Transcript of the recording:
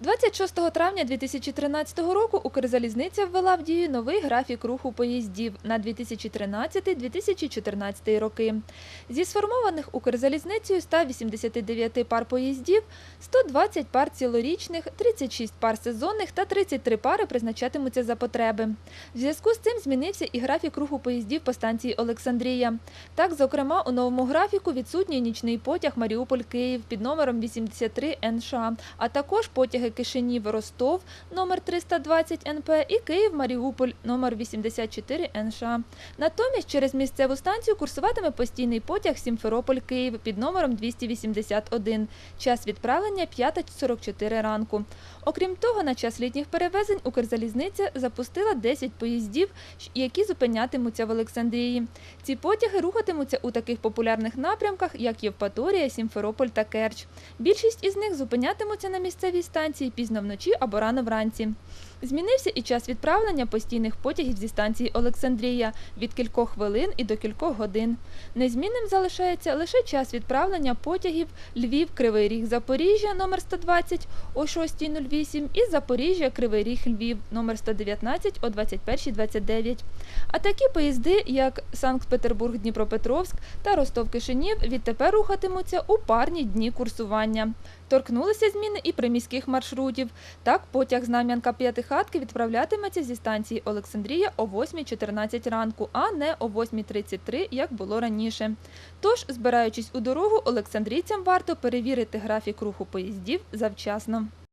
26 травня 2013 року Укрзалізниця ввела в дію новий графік руху поїздів на 2013-2014 роки. Зі сформованих Укрзалізницею 189 пар поїздів, 120 пар цілорічних, 36 пар сезонних та 33 пари призначатимуться за потреби. В зв'язку з цим змінився і графік руху поїздів по станції Олександрія. Так, зокрема, у новому графіку відсутній нічний потяг Маріуполь-Київ під номером 83 НШ, а також потяги Кишинів-Ростов номер 320 НП і Київ-Маріуполь номер 84 НШ. Натомість через місцеву станцію курсуватиме постійний потяг Сімферополь-Київ під номером 281. Час відправлення 5.44 ранку. Окрім того, на час літніх перевезень Укрзалізниця запустила 10 поїздів, які зупинятимуться в Олександрії. Ці потяги рухатимуться у таких популярних напрямках, як Євпаторія, Сімферополь та Керч. Більшість із них зупинятимуться на місцевій станції пізно вночі або рано вранці. Змінився і час відправлення постійних потягів зі станції Олександрія від кількох хвилин і до кількох годин. Незмінним залишається лише час відправлення потягів Львів, Кривий Ріг, Запоріжжя номер 120 о 6.08 і Запоріжжя, Кривий Ріг, Львів номер 119 о 21.29. А такі поїзди, як Санкт-Петербург, Дніпропетровськ та Ростов-Кишинів, відтепер рухатимуться у парні дні курсування. Торкнулися зміни і приміських маршрутів. Так, потяг Знам'янка П'ятихатки відправлятиметься зі станції Олександрія о 8.14 ранку, а не о 8.33, як було раніше. Тож, збираючись у дорогу, олександрійцям варто перевірити графік руху поїздів завчасно.